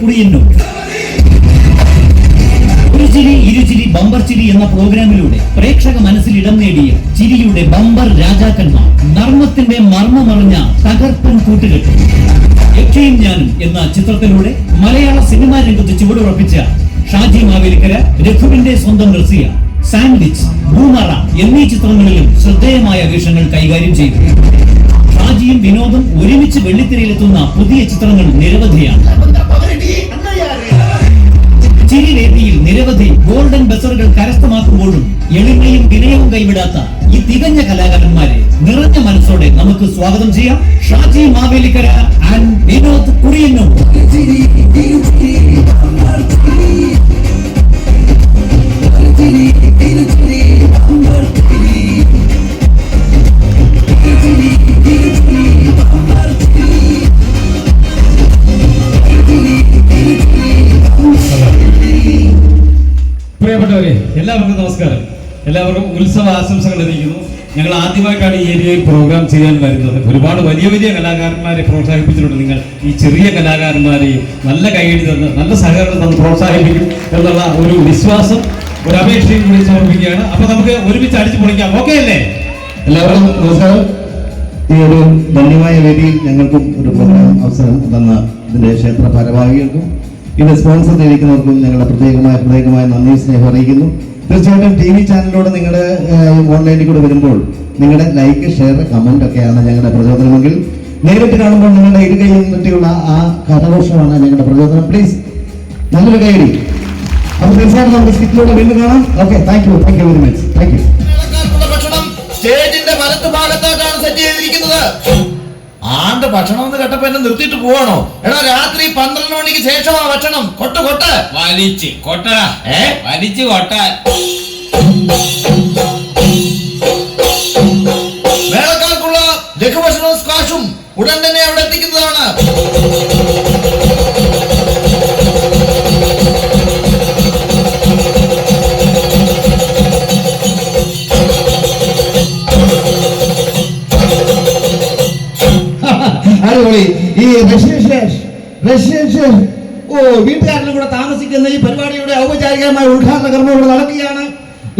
കുറിയന്നൂർ ഒരു ചിരി ഇരുചിരി ബമ്പർ ചിരി എന്ന പ്രോഗ്രാമിലൂടെ പ്രേക്ഷക മനസ്സിൽ ഇടം നേടിയ ചിരിയുടെ ബമ്പർ രാജാക്കന്മാർ നർമ്മത്തിന്റെ മർമ്മമറിഞ്ഞ തകർപ്പൻ കൂട്ടുകെട്ട്. യക്ഷയും ഞാനും എന്ന ചിത്രത്തിലൂടെ മലയാള സിനിമാ രംഗത്ത് ചുവടുറപ്പിച്ച ഷാജി മാവേലിക്കര രഘുവിന്റെ സ്വന്തം റസിയ സാൻഡ്വിച്ച് ഭൂമറ എന്നീ ചിത്രങ്ങളിലും ശ്രദ്ധേയമായ വേഷങ്ങൾ കൈകാര്യം ചെയ്തു. ഷാജിയും വിനോദും ഒരുമിച്ച് വെള്ളിത്തിരയിലെത്തുന്ന പുതിയ ചിത്രങ്ങൾ നിരവധിയാണ്. നിരവധി ഗോൾഡൻ ബസറുകൾ കരസ്ഥമാക്കുമ്പോഴും എളിമയും വിനയവും കൈവിടാത്ത ഈ തികഞ്ഞ കലാകാരന്മാരെ നിറഞ്ഞ മനസ്സോടെ നമുക്ക് സ്വാഗതം ചെയ്യാം. ഷാജി മാവേലിക്കര ആൻഡ് വിനോദ് കുറിയന്നൂർ. പ്രിയപ്പെട്ടവരെ എല്ലാവർക്കും നമസ്കാരം. എല്ലാവർക്കും ഉത്സവ ആശംസകൾ അറിയിക്കുന്നു. ഞങ്ങൾ ആദ്യമായിട്ടാണ് ഈ ഏരിയയിൽ പ്രോഗ്രാം ചെയ്യാൻ വരുന്നത്. ഒരുപാട് വലിയ വലിയ കലാകാരന്മാരെ പ്രോത്സാഹിപ്പിച്ചിട്ടുണ്ട് നിങ്ങൾ. ഈ ചെറിയ കലാകാരന്മാരെയും നല്ല കൈയടി തന്ന് നല്ല സഹകരണം തന്ന് പ്രോത്സാഹിപ്പിക്കും എന്നുള്ള ഒരു വിശ്വാസം ഒരു അപേക്ഷയും കൂടി സമർപ്പിക്കുകയാണ്. അപ്പൊ നമുക്ക് ഒരുമിച്ച് അടിച്ചു പൊളിക്കാം. ഓക്കെ അല്ലേ? എല്ലാവർക്കും നമസ്കാരം. ഈ ഒരു ധന്യമായ വേദിയിൽ ഞങ്ങൾക്കും ഒരു അവസരം തന്ന ഇതിന്റെ ക്ഷേത്ര ഭാരവാഹികൾക്കും ഇത് സ്പോൺസർ ചെയ്തിരിക്കുന്നവർക്കും ഞങ്ങളുടെ പ്രത്യേകമായ പ്രത്യേകമായ നന്ദി സ്നേഹം അറിയിക്കുന്നു. തീർച്ചയായിട്ടും ടി വി ചാനലിലൂടെ നിങ്ങളുടെ ഓൺലൈനിൽ കൂടെ വരുമ്പോൾ നിങ്ങളുടെ ലൈക്ക് ഷെയർ കമന്റ് ഒക്കെയാണ് ഞങ്ങളുടെ പ്രചോദനമെങ്കിൽ നേരിട്ട് കാണുമ്പോൾ നിങ്ങളുടെ ഇരുകൈയിൽ നിന്നിട്ടുള്ള ആ കരഘോഷമാണ് ഞങ്ങളുടെ പ്രചോദനം. പ്ലീസ് നല്ലൊരു കൈയടി. അപ്പൊ തീർച്ചയായിട്ടും നമുക്ക് സ്കിറ്റിലൂടെ വീണ്ടും കാണാം. Okay thank you thank you very much thank you സ്റ്റേജിന്റെ വലത്ത് ഭാഗത്തായിട്ടാണ് സെറ്റ് ചെയ്തിരിക്കുന്നത്. ആണ്ട് ഭക്ഷണം എന്ന് കേട്ടപ്പോ എന്നെ നിർത്തിയിട്ട് പോവാണോ? എടാ രാത്രി പന്ത്രണ്ട് മണിക്ക് ശേഷമാ ഭക്ഷണം. കൊട്ട് കൊട്ട്. വലിച്ച്. കൊട്ടടാ. ഏ? വലിച്ച് കൊട്ട വേളക്കാർക്കുള്ള ലഘുഭക്ഷണവും സ്ക്വാഷും ഉടൻ തന്നെ അവിടെ അടിപൊളി ഈ റഷ്യൻ ഷേഷ് ഓ വീട്ടുകാരിലും കൂടെ താമസിക്കുന്ന ഈ പരിപാടിയുടെ ഔപചാരികമായ ഉദ്ഘാടന കർമ്മം ഇവിടെ നടക്കുകയാണ്.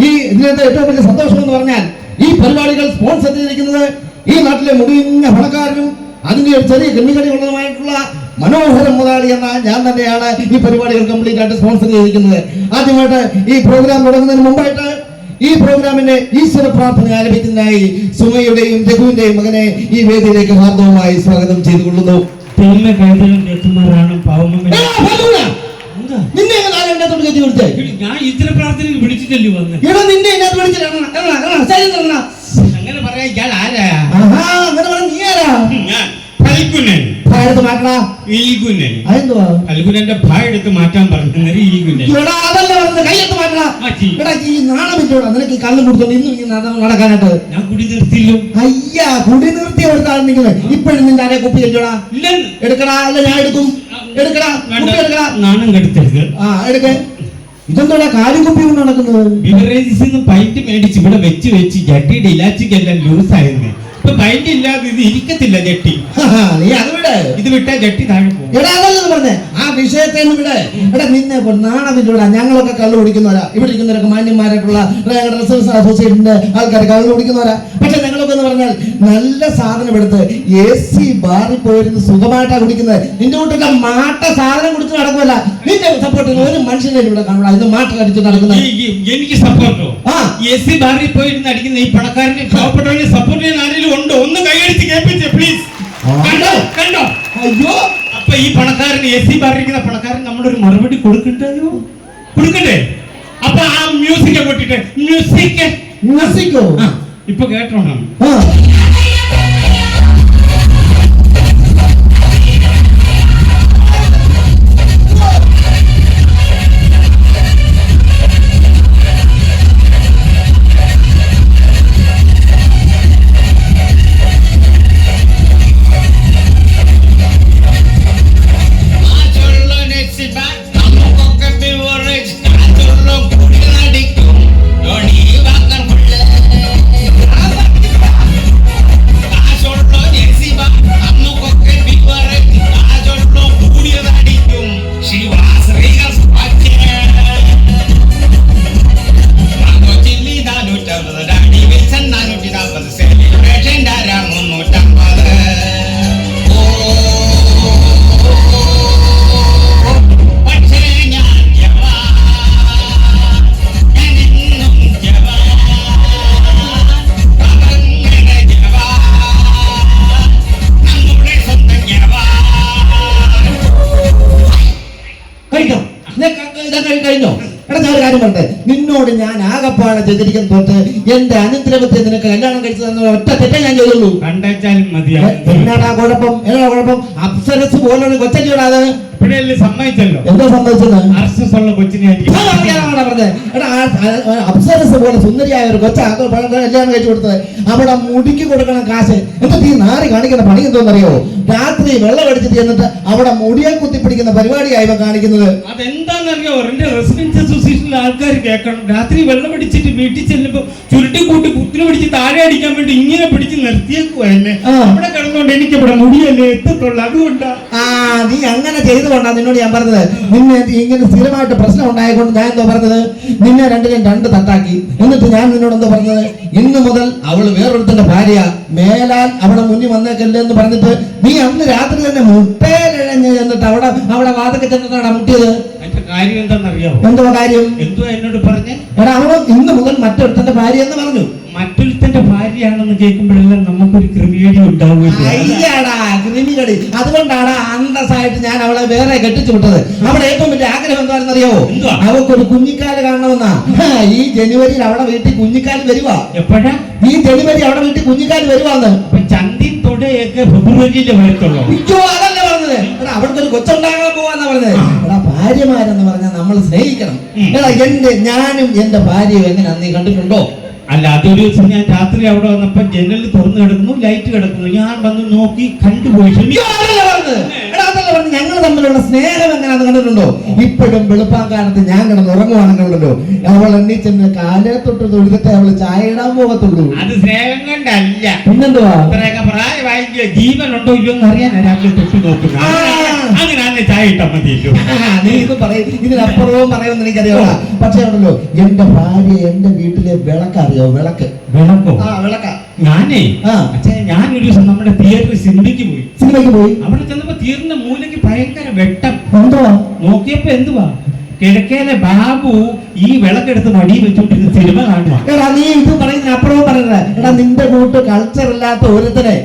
ഈ ഇതിനകത്ത് ഏറ്റവും വലിയ സന്തോഷം എന്ന് പറഞ്ഞാൽ ഈ പരിപാടികൾ സ്പോൺസർ ചെയ്തിരിക്കുന്നത് ഈ നാട്ടിലെ മുടിഞ്ഞ പണക്കാരനും അതിന്റെ ഒരു ചെറിയ കണ്ണികടികളുമായിട്ടുള്ള മനോഹരം മുതലാളി എന്ന ഞാൻ തന്നെയാണ് ഈ പരിപാടികൾ കംപ്ലീറ്റ് ആയിട്ട് സ്പോൺസർ ചെയ്തിരിക്കുന്നത്. ആദ്യമായിട്ട് ഈ പ്രോഗ്രാം തുടങ്ങുന്നതിന് മുമ്പായിട്ട് ഈ പ്രോഗ്രാമിന്റെ ഈശ്വര പ്രാർത്ഥന ആരംഭിക്കുന്നതിനായി സുമയുടെയും രഘുവിന്റെയും മകനെ ഈ വേദിയിലേക്ക് ഹാർദവമായി സ്വാഗതം ചെയ്തുകൊള്ളുന്നു. തെമ്മ കൈതലും എത്തുമാറാണ് പാവമംഗലം നിന്നെ കയറ്റി വിളിച്ചേ? ഞാൻ വിളിച്ചിട്ടല്ലേ വന്ന്. എടാ, നിന്നെ. അങ്ങനെ ഇയാൾ ആരാ ആഹാ, അങ്ങനെ പറഞ്ഞ നീ ആരാ? ഞാൻ അതെന്തുവാ? ഫൽഗുനന്റെ ഭായ എടുത്ത് മാറ്റാൻ പറഞ്ഞു ഈഗുനൻ. എടാ, അതല്ല പറഞ്ഞത്, കൈയെടുത്ത് മാറ്റടാ. മാറ്റി. എടാ, ഈ നാണം വിട്ടോടാ, നിനക്ക് ഈ കള്ളും കുടിച്ചോണ്ട് ഇന്നും നടക്കാനായിട്ട്. ഞാൻ കുടി നിർത്തില്ലോ അയ്യാ കുടി നിർത്തി കൊടുത്താണ് നിങ്ങൾ. ഇപ്പോഴും നിന്റെ ആരെ കുപ്പി ഇല്ലെന്ന് എടുക്കടാ അല്ല ഞാൻ എടുക്കും. എടുക്കടാ. കുപ്പി എടുക്കടാ. നാണം കെടുത്തരുത്. ആ എടുക്ക. കൊണ്ട് നടക്കുന്നത്? ബിവറേജസിൽ നിന്ന് പൈറ്റ് മേടിച്ച് ഇവിടെ വെച്ച് വെച്ച് ജട്ടിയുടെ ഇലാച്ചിക്കെല്ലാം ലൂസ് ആയിരുന്നു. ഇപ്പൊ ഇല്ലാതെ ഇത് ഇരിക്കത്തില്ല ജട്ടി. നീ അത് വിട്. ഇത് വിട്ടാ ജട്ടി താഴെ പോകും. എടാ അതല്ലെന്ന് പറഞ്ഞേ. ആ വിഷയത്തെ ഇവിടെ ഇവിടെ നിന്നെ നാണമില്ലൂടാ ഞങ്ങളൊക്കെ കള്ളു കുടിക്കുന്നവരാ. ഇവിടെ ഇരിക്കുന്നവരൊക്കെ മാന്യന്മാരായിട്ടുള്ള അസോസിയേഷന്റെ ആൾക്കാർ കള്ളു കുടിക്കുന്നവരാ. പക്ഷെ നിങ്ങളൊക്കെ എന്ന് പറഞ്ഞാൽ നല്ല സാധനം എടുത്ത് എ സി ബാറിൽ പോയിരുന്ന് സുഖമായിട്ടാ കുടിക്കുന്നത്. നിന്റെ കൂട്ടൊക്കെ മാട്ട സാധനം കുടിച്ച് നടക്കുമല്ല നിന്റെ സപ്പോർട്ട് ഒരു മനുഷ്യനെ ഇവിടെ കാണുള്ള ഇത് മാട്ട അടിച്ച് നടക്കുന്നത് എനിക്ക് സപ്പോർട്ടോ ആ. എ സി ബാറിൽ പോയിരുന്ന് അടിക്കുന്ന ഈ പണക്കാരന്റെ പാവപ്പെട്ടവനെ സപ്പോർട്ട് ചെയ്യാൻ ആരെങ്കിലും ഉണ്ടോ? ഒന്ന് കൈയടിച്ച് കേൾപ്പിച്ചേ പ്ലീസ് കണ്ടോ? കണ്ടോ? അയ്യോ. അപ്പൊ ഈ പണക്കാരൻ എ സി പറഞ്ഞിരിക്കുന്ന പണക്കാരൻ ഒരു മറുപടി കൊടുക്കണ്ടോ കൊടുക്കണ്ടേ? അപ്പൊ ആ മ്യൂസിക് കൊട്ടിട്ട് മ്യൂസിക് മ്യൂസിക്കോ ഇപ്പൊ കേട്ടോണം ഇതാ കഴി- കഴിഞ്ഞോ എടാ ഞാൻ ഒരു കാര്യം പറഞ്ഞത് നിന്നോട് ഞാൻ ആകപ്പാടെ ചെയ്തിരിക്കാൻ തൊട്ട് എന്റെ അനുദ്രവത്തെ നിനക്ക് കല്യാണം കഴിച്ചു തന്ന ഒറ്റ തെറ്റേ ഞാൻ ചെയ്തുള്ളൂ. കണ്ടേച്ചാലും എ- മതിയാവും എന്നാടാ കുഴപ്പം? എന്നാ കുഴപ്പം? അപ്സരസ് പോലുള്ള കൊച്ചല്ലിയോടാ അത് ഇപ്പോഴല്ലേ സമ്മതിച്ചല്ലോ? എന്താ കൊച്ചിനെ അപ്സരസ് പോലെ സുന്ദരിയായ ഒരു കൊച്ച കല്യാണം കഴിച്ചു കൊടുത്തത്. അവിടെ മുടിക്ക് കൊടുക്കണം കാശ്. എന്നിട്ട് ഈ നാറി കാണിക്കുന്ന പണി എന്തോന്നറിയോ? രാത്രി വെള്ളം എന്നിട്ട് അവിടെ മുടിയെ കുത്തിപ്പിടിക്കുന്ന പരിപാടിയായി കാണിക്കുന്നത്. അതെന്താണെന്നറിയോ? റെസിഡൻസ് അസോസിയേഷനിലെ ആൾക്കാർ കേൾക്കണം. രാത്രി വെള്ളം അടിച്ചിട്ട് വീട്ടിൽ ചെല്ലുമ്പോ ചുരുട്ടി കൂട്ടി കുത്തിനെ പിടിച്ച് താഴെ അടിക്കാൻ വേണ്ടി ഇങ്ങനെ പിടിച്ച് നിർത്തിയേക്കുവല്ലേ. അവിടെ കിടന്നുകൊണ്ട് എനിക്ക് ഇവിടെ മുടിയല്ലേ എത്തത്തുള്ളൂ. അതുകൊണ്ടാ. ആ നീ അങ്ങനെ ചെയ്തുകൊണ്ടാ നിന്നോട് ഞാൻ പറഞ്ഞത്. നിന്നെ ഇങ്ങനെ സ്ഥിരമായിട്ട് പ്രശ്നം ഉണ്ടായതുകൊണ്ട് ഞാൻ എന്തോ പറഞ്ഞത്? നിന്നെ രണ്ടിനും രണ്ട് തട്ടാക്കി. എന്നിട്ട് ഞാൻ നിന്നോട് എന്തോ പറഞ്ഞത്? ഇന്ന് മുതൽ അവൾ വേറൊരുത്തന്റെ ഭാര്യ മേലാൽ അവിടെ മുന്നിൽ വന്നേക്കല്ലേ എന്ന് പറഞ്ഞിട്ട് നീ അന്ന് രാത്രി തന്നെ മുട്ടേലിഴഞ്ഞ് എന്നിട്ട് അവിടെ അവിടെ വാതൊക്കെ ചെന്നിട്ടാണ് മുട്ടിയത്? കാര്യം എന്തോ കാര്യം? എന്തോ എന്നോട് പറഞ്ഞേ? എടാ അവൾ ഇന്ന് മുതൽ മറ്റൊരുത്തന്റെ ഭാര്യ എന്ന് പറഞ്ഞു. മറ്റൊരുത്തന്റെ ഭാര്യയാണെന്ന് കേൾക്കുമ്പോഴെല്ലാം നമുക്കൊരു ക്രിമിയേടി ഉണ്ടാവുമല്ലോ അയ്യാടാ അതുകൊണ്ടാണ് അന്തസ്സായിട്ട് ഞാൻ അവളെ വേറെ കെട്ടിച്ചു വിട്ടത്. അവിടെ ഏറ്റവും വലിയ ആഗ്രഹം എന്താണെന്ന് അറിയാവോ അവൾക്കൊരു കുഞ്ഞിക്കാൽ കാണണമെന്നാ. ഈ ജനുവരിയിൽ അവളെ വീട്ടിൽ കുഞ്ഞിക്കാൽ വരുവാ. എപ്പോഴാ? ഈ ജനുവരി അവളെ വീട്ടിൽ കുഞ്ഞിക്കാൽ വരുവാന്ന്. ചന്തി തൊടയൊക്കെ ഫെബ്രുവരിയിലെ വരത്തുള്ളൂ. അതല്ല പറഞ്ഞത്? എടാ അവൾക്ക് ഒരു കൊച്ചുണ്ടാകാൻ പോവാന്നാ പറഞ്ഞത്. എടാ ഭാര്യമാരെന്ന് പറഞ്ഞാൽ നമ്മൾ സ്നേഹിക്കണം. എടാ എന്റെ ഞാനും എന്റെ ഭാര്യയും എങ്ങനെ നീ കണ്ടിട്ടുണ്ടോ? അല്ല അതൊരു ദിവസം ഞാൻ രാത്രി അവിടെ വന്നപ്പോ ജനൽ തുറന്നു കിടക്കുന്നു ലൈറ്റ് കിടക്കുന്നു. ഞാൻ വന്ന് നോക്കി കണ്ടുപോയി. ഞങ്ങൾ തമ്മിലുള്ള സ്നേഹം എങ്ങനെ കണ്ടിട്ടുണ്ടോ? ഇപ്പോഴും വെളുപ്പാക്കാലത്ത് ഞാൻ കിടന്ന് ഉറങ്ങുവാണെങ്കിലുണ്ടല്ലോ അവൾ എണ്ണീച്ചെന്ന് കാലേ തൊട്ട് തൊഴുതിട്ട് അവൾ ചായ ഇടാൻ പോകത്തുള്ളൂ. അത് സ്നേഹം കണ്ടല്ല. പിന്നെന്തുവാ? ഇത്രയൊക്കെ ജീവനുണ്ടോ ഇല്ലയോ എന്ന് അറിയാൻ രാവിലെ തൊട്ട് നോക്കുന്നു അങ്ങനെ അങ്ങനെ ചായ ഇട്ടാ മതിയല്ലോ നീ ഇത് പറയും ഇതിനപ്പുറവും പറയുമെന്ന് എനിക്കറിയാം. പക്ഷേ ഉണ്ടല്ലോ എന്റെ ഭാര്യ എന്റെ വീട്ടിലെ വിളക്കറിയോ വിളക്ക്. വിളക്കോ? ആ വിളക്ക. ഞാനേ? അച്ഛാ ഞാൻ ഒരു ദിവസം നമ്മുടെ തിയേറ്ററിൽ സിനിമയ്ക്ക് പോയി. സിനിമയ്ക്ക് പോയി? അവിടെ ചെന്നപ്പോ തിയേറ്ററിന്റെ മൂലയ്ക്ക് ഭയങ്കര വെട്ടം. എന്തുവാ? നോക്കിയപ്പോ എന്തുവാ? കിഴക്കേലെ ബാബു ഈ വിളക്കെടുത്ത് മടി വെച്ചോണ്ടിരുന്ന സിനിമ കാണുക എടാ നീ ഇത് പറയുന്ന അപ്പുറവും പറയുന്നത് എടാ നിന്റെ കൂട്ട് കൾച്ചർ ഇല്ലാത്ത ഒരുത്തനെ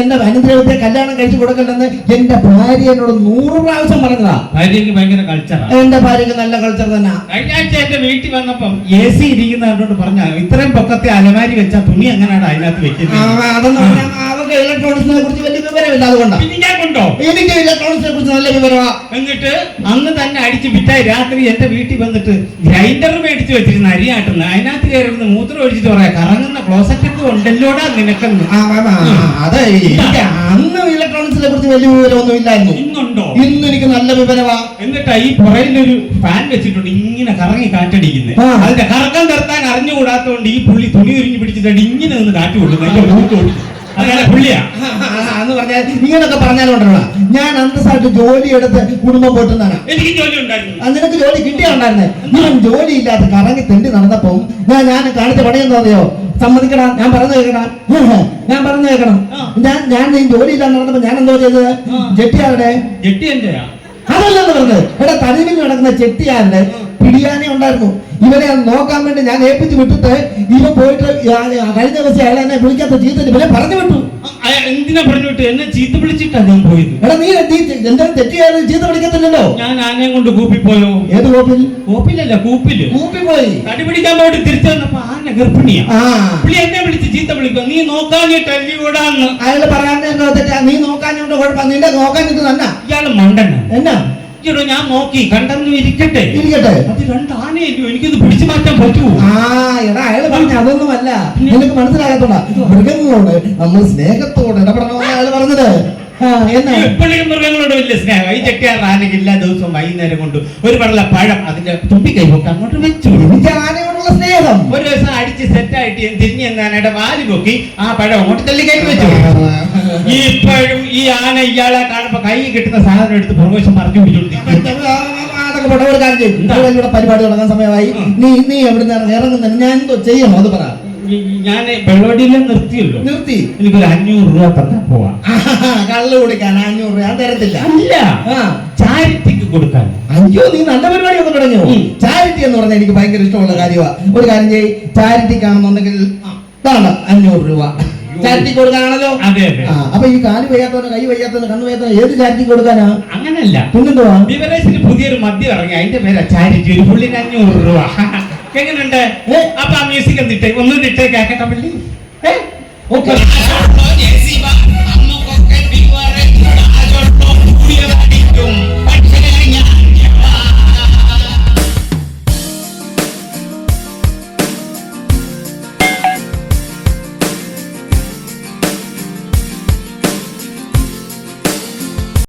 എന്റെ അനുദ്രവത്തെ കല്യാണം കഴിച്ചു കൊടുക്കണ്ടെന്ന് എന്റെ ഭാര്യ എന്നോട് നൂറ് പ്രാവശ്യം പറഞ്ഞതാ. ഭാര്യക്ക് ഭയങ്കര കൾച്ചർ എന്റെ ഭാര്യക്ക് നല്ല കൾച്ചർ തന്നെ. കഴിഞ്ഞ ആഴ്ച എന്റെ വീട്ടിൽ വന്നപ്പം എ സി ഇരിക്കുന്ന പറഞ്ഞ ഇത്രയും പൊക്കത്തെ അലമാരി വെച്ചാൽ തുണി എങ്ങനെയാണ് അതിനകത്ത് വെക്കുന്നത് അതെന്ന് അവർക്ക് ഇലക്ട്രോണിക്സിനെ കുറിച്ച് വലിയ വിവരമില്ല അതുകൊണ്ടാണ് പിന്നെ ഞാൻ കൊണ്ടോ? എനിക്ക് ഇലക്ട്രോണിക്സിനെ കുറിച്ച് നല്ല വിവരമാ. എന്നിട്ട്? അന്ന് തന്നെ അടിച്ച് വിറ്റായി. രാത്രി എന്റെ വീട്ടിൽ വന്നിട്ട് ഗ്രൈൻഡർ മേടിച്ച് വെച്ചിരുന്ന അരിയാട്ടുന്ന അതിനകത്ത് കയറുന്ന മൂത്രം ഒഴിച്ചിട്ട് പറയാ കറങ്ങുന്ന ക്ലോസറ്റ് ഒക്കെ ഉണ്ടല്ലോടാ നിനക്കെന്ന് അതെ എനിക്ക് അന്ന് ഇലക്ട്രോണിക്സിനെ കുറിച്ച് വലിയ വിവരമൊന്നും ഇല്ലായിരുന്നു ഇന്നുണ്ടോ? ഇന്ന് എനിക്ക് നല്ല വിവരമാ. എന്നിട്ടാ ഈ പുറയിലൊരു ഫാൻ വെച്ചിട്ടുണ്ട് ഇങ്ങനെ കറങ്ങി കാറ്റടിക്കുന്നത്. അതിന്റെ കറക്കം നിർത്താൻ അറിഞ്ഞുകൂടാത്തോണ്ട് ഈ പുള്ളി തുണി ഉരിഞ്ഞ് പിടിച്ചിട്ട് ഇങ്ങനെ നിന്ന് കാറ്റ് കൊള്ളുന്നു. അതിന്റെ. അങ്ങനെ പുള്ളിയാ. എന്ന് പറഞ്ഞാൽ ഇങ്ങനൊക്കെ പറഞ്ഞാലുണ്ടല്ലോ ഞാൻ അന്തസ്സായിട്ട് ജോലി എടുത്ത് കുടുംബം പോറ്റുന്നതാണ് എനിക്ക് ജോലി ഉണ്ടായിരുന്നു. നിനക്ക് ജോലി കിട്ടിയുണ്ടായിരുന്നേ? ഞാൻ ജോലി ഇല്ലാതെ കറങ്ങി തെണ്ടി നടന്നപ്പോ ഞാൻ ഞാൻ കാണിച്ച പണിയെന്ന് പറയോ സമ്മതിക്കണം. ഞാൻ പറഞ്ഞു കേൾക്കണം. ഞാൻ പറഞ്ഞു കേൾക്കണം. ഞാൻ ഞാൻ നീ ജോലി ഇല്ലാതെ നടന്നപ്പോ ഞാൻ എന്തോ ചെയ്തത്. ജെട്ടിയാരുടെ ജെട്ടി എന്റെയാ? അതല്ലെന്ന് പറഞ്ഞത്. എടാ തനിമിന് നടക്കുന്ന ചെട്ടിയാരുടെ പിടിയാനെ ഉണ്ടായിരുന്നു. ഇവനെ നോക്കാൻ വേണ്ടി ഞാൻ ഏൽപ്പിച്ച് വിട്ടിട്ട് ഇവ പോയിട്ട് കഴിഞ്ഞ ദിവസം അയാൾ എന്നെ വിളിക്കാത്ത ചീത്ത ഇവനെ പറഞ്ഞു വിട്ടു. എന്തിനാ പറഞ്ഞു വിട്ടു? എന്നെ ചീത്ത വിളിച്ചിട്ടാ ഞാൻ പോയത്. എടാ നീ എന്തെങ്കിലും എന്താ തെറ്റിയാലും ചീത്ത വിളിക്കത്തില്ലല്ലോ? ഞാൻ ആനയും കൊണ്ട് കൂപ്പി പോയോ ഏത് കൂപ്പിൽ? കൂപ്പിലല്ല കൂപ്പിൽ. കൂപ്പി പോയി തടി പിടിക്കാൻ പോയിട്ട് തിരിച്ചു വന്നപ്പോ ആന ഗർഭിണിയാ. പുള്ളി എന്നെ വിളിച്ച് ചീത്ത വിളിക്കും. നീ നോക്കാഞ്ഞിട്ടല്ലി വിടാന്ന്. അയാൾ പറയാൻ നീ നോക്കാഞ്ഞോണ്ട് കുഴപ്പം. നിന്റെ നോക്കാഞ്ഞിട്ട് തന്നെ ഇയാൾ മണ്ടനാ. എന്നാ? ഈയിടെ ഞാൻ നോക്കി കണ്ടെന്ന് ഇരിക്കട്ടെ. ഇരിക്കട്ടെ. അത് രണ്ട് ആനയല്ലോ എനിക്കൊന്ന് പിടിച്ചു മാറ്റാൻ പറ്റൂ. ആ എടാ അയാൾ പറഞ്ഞ അതൊന്നുമല്ല. നിനക്ക് മനസ്സിലാകത്തോടാ മൃഗങ്ങളോട് നമ്മൾ സ്നേഹത്തോടെ ഇടപെടണമെന്ന് അയാൾ പറഞ്ഞത്. എപ്പോഴും മൃഗങ്ങളോട് വലിയ സ്നേഹം. ഈ ചെട്ടിയാർ ആനയ്ക്ക് എല്ലാ ദിവസവും വൈകുന്നേരം കൊണ്ട് ഒരു വെള്ള പഴം അതിന്റെ തുമ്പി പൊക്കി അങ്ങോട്ട് വെച്ചു. ആനയോടുള്ള സ്നേഹം. ഒരു ദിവസം അടിച്ച് സെറ്റായിട്ട് തിരിഞ്ഞു എന്ന ആനയുടെ വാൽ പൊക്കി ആ പഴം അങ്ങോട്ട് തള്ളി കൈ വെച്ചു. ഈ ഇപ്പോഴും ഈ ആന ഇയാളെ കാണുമ്പോ കൈ കിട്ടുന്ന സാധനം എടുത്ത് പുറകോശം പറഞ്ഞു പിടിച്ചോണ്ടിരിക്കും പരിപാടി തുടങ്ങാൻ സമയമായി. നീ നീ എവിടുന്ന് ഇറങ്ങുന്ന ഞാൻ എന്തോ ചെയ്യണോ? അത് പറ. ഞാൻ വെള്ളോടിയിലെ നിർത്തിയല്ലോ. നിർത്തി. എനിക്കൊരു അഞ്ഞൂറ് രൂപ തന്നെ പോവാ. കള്ളു കൊടുക്കാൻ അഞ്ഞൂറ് രൂപ തരത്തില്ല. അല്ല. ചാരിറ്റിക്ക് കൊടുക്കാൻ. അയ്യോ നീ നല്ല പരിപാടി ഒന്നും തുടങ്ങി ചാരിറ്റി എന്ന് പറഞ്ഞാൽ എനിക്ക് ഭയങ്കര ഇഷ്ടമുള്ള കാര്യമാണ് ഒരു കാര്യം ചെയ് ചാരിറ്റിക്കാണെന്നുണ്ടെങ്കിൽ ഇതാണ് അഞ്ഞൂറ് രൂപ. ചാരിറ്റി കൊടുക്കാനാണല്ലോ. അപ്പൊ ഈ കാൽ വയ്യാത്തവന് കൈ വയ്യാത്തവന് കണ്ണു വയ്യാത്തവന് ഏത് ചാരിറ്റി കൊടുക്കാനാ? അങ്ങനല്ല. പിന്നെന്തുവാ? പുതിയൊരു മദ്യം ഇറങ്ങി അതിന്റെ പേരാ ചാരിറ്റി ഒരു പുള്ളിന് അഞ്ഞൂറ് രൂപ. എങ്ങനെയുണ്ട്? അപ്പൊ ആ മ്യൂസിക് എന്തിട്ടേ? ഒന്നും ഇട്ടേ കേക്കട്ടെ പള്ളി ഏ? ഓക്കെ.